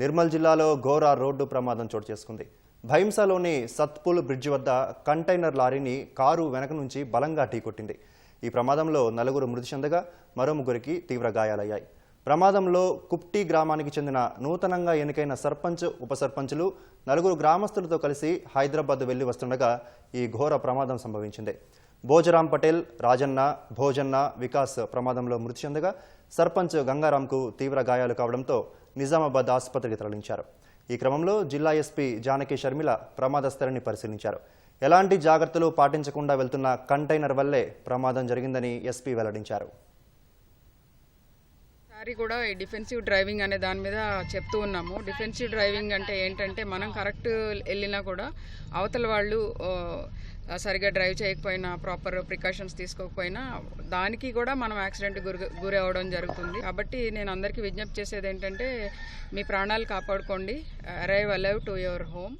నిర్మల్ జిల్లాలో ఘోర రోడ్డు ప్రమాదం చోటు చేసుకుంది. భైంసాలోని సత్పుల్ బ్రిడ్జ్ వద్ద కంటైనర్ లారీని కారు వెనక నుంచి బలంగా ఢీకొట్టింది ఈ ప్రమాదంలో నలుగురు మృతి చెందగా మరో ముగ్గురికి తీవ్ర గాయాలయ్యాయి. ప్రమాదంలో కుప్టీ గ్రామానికి చెందిన నూతనంగా ఎన్నికైన సర్పంచ్ ఉప సర్పంచులు నలుగురు గ్రామస్తులతో కలిసి హైదరాబాద్ వెళ్ళి వస్తుండగా ఈ ఘోర ప్రమాదం సంభవించింది. భోజరాం పటేల్ రాజన్న భోజన్న వికాస్ ప్రమాదంలో మృతి చెందగా సర్పంచ్ గంగారాంకు తీవ్ర గాయాలు కావడంతో నిజామాబాద్ ఆసుపత్రికి తరలించారు. ఈ క్రమంలో జిల్లా ఎస్పీ జానకి షర్మిల ప్రమాద స్థలిని పరిశీలించారు. ఎలాంటి జాగ్రత్తలు పాటించకుండా వెళ్తున్న కంటైనర్ వల్లే ప్రమాదం జరిగిందని ఎస్పీ వెల్లడించారు. సారి కూడా ఈ డిఫెన్సివ్ డ్రైవింగ్ అనే దాని మీద చెప్తూ ఉన్నాము. డిఫెన్సివ్ డ్రైవింగ్ అంటే ఏంటంటే మనం కరెక్ట్ వెళ్ళినా కూడా అవతల వాళ్ళు సరిగా డ్రైవ్ చేయకపోయినా ప్రాపర్ ప్రికాషన్స్ తీసుకోకపోయినా దానికి కూడా మనం యాక్సిడెంట్ గురి గురి అవ్వడం జరుగుతుంది. కాబట్టి నేను అందరికీ విజ్ఞప్తి చేసేది ఏంటంటే మీ ప్రాణాలు కాపాడుకోండి. Arrive alive to your home